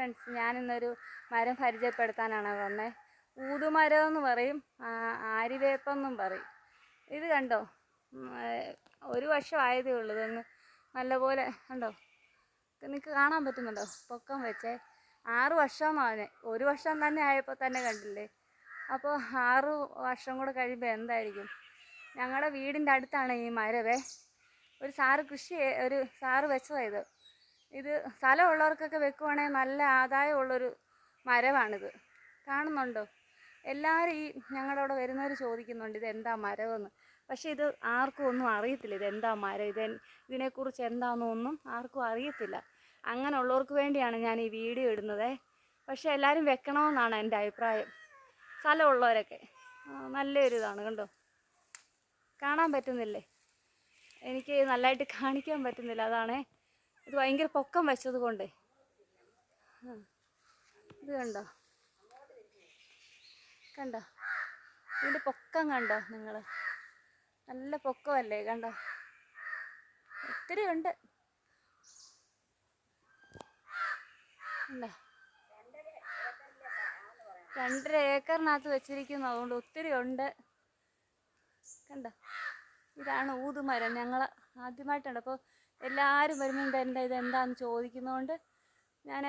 Friends ഞാനിന്നൊരു മരം പരിചയപ്പെടുത്താനാണ് വന്നത് ഊതുമരം എന്ന് പറയും ആ, ആര്യവേപ്പെന്നും പറയും. ഇത് കണ്ടോ? ഒരു വർഷം ആയതേ ഉള്ളൂ. ഇതൊന്ന് നല്ലപോലെ കണ്ടോ? നിങ്ങൾക്ക് കാണാൻ പറ്റുന്നുണ്ടോ? പൊക്കം വെച്ചേ. ആറ് വർഷമാണ് ഒരു വർഷം തന്നെ ആയപ്പോൾ തന്നെ കണ്ടില്ലേ? അപ്പോൾ ആറ് വർഷം കൂടെ കഴിയുമ്പോൾ എന്തായിരിക്കും? ഞങ്ങളുടെ വീടിന്റെ അടുത്താണ് ഈ മരവേ. ഒരു സാറ് കൃഷി ഒരു സാറ് വെച്ചതാണ് ഇത്. ഇത് സ്ഥലമുള്ളവർക്കൊക്കെ വെക്കുവാണെങ്കിൽ നല്ല ആദായമുള്ളൊരു മരമാണിത്. കാണുന്നുണ്ടോ? എല്ലാവരും ഈ ഞങ്ങളുടെ അവിടെ വരുന്നവർ ചോദിക്കുന്നുണ്ട് ഇത് എന്താ മരമെന്ന്? പക്ഷേ ഇത് ആർക്കും ഒന്നും അറിയത്തില്ല ഇത് എന്താ മരം? ഇത് ഇതിനെക്കുറിച്ച് എന്താണെന്നൊന്നും ആർക്കും അറിയത്തില്ല. അങ്ങനെയുള്ളവർക്ക് വേണ്ടിയാണ് ഞാൻ ഈ വീഡിയോ ഇടുന്നത്. പക്ഷേ എല്ലാവരും വെക്കണമെന്നാണ് എന്റെ അഭിപ്രായം. സ്ഥലമുള്ളവരൊക്കെ. നല്ലൊരു ഇതാണ് കണ്ടോ? കാണാൻ പറ്റുന്നില്ലേ? എനിക്ക് നല്ലതായിട്ട് കാണിക്കാൻ പറ്റുന്നില്ല അതാണ്. ഇത് ഭയങ്കര പൊക്കം വെച്ചത് കൊണ്ടേ. ഇത് കണ്ടോ? കണ്ടോ? ഇതിന്റെ പൊക്കം കണ്ടോ നിങ്ങൾ നല്ല പൊക്കമല്ലേ കണ്ടോ? ഒത്തിരി ഉണ്ട്. രണ്ടര ഏക്കറിനകത്ത് വെച്ചിരിക്കുന്നു അതുകൊണ്ട് ഒത്തിരി ഉണ്ട്. കണ്ടോ? ഇതാണ് ഊതുമരം. ഞങ്ങൾ ആദ്യമായിട്ടുണ്ട്. അപ്പോൾ എല്ലാവരും വരുമ്പോൾ ഇത് എന്താണെന്ന് ചോദിക്കുന്നതുകൊണ്ട് ഞാൻ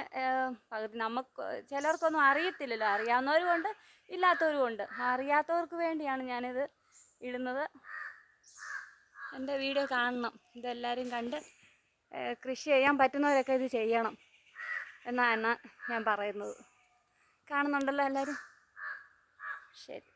പകുതി നമുക്ക് ചിലർക്കൊന്നും അറിയത്തില്ലല്ലോ. അറിയാവുന്നവരും ഉണ്ട് ഇല്ലാത്തവരും ഉണ്ട്. അറിയാത്തവർക്ക് വേണ്ടിയാണ് ഞാനിത് ഇടുന്നത്. എന്റെ വീഡിയോ കാണണം. ഇതെല്ലാവരും കണ്ട് കൃഷി ചെയ്യാൻ പറ്റുന്നവരൊക്കെ ഇത് ചെയ്യണം എന്നാണ് ഞാൻ പറയുന്നത്. കാണുന്നുണ്ടല്ലോ എല്ലാവരും ശരി.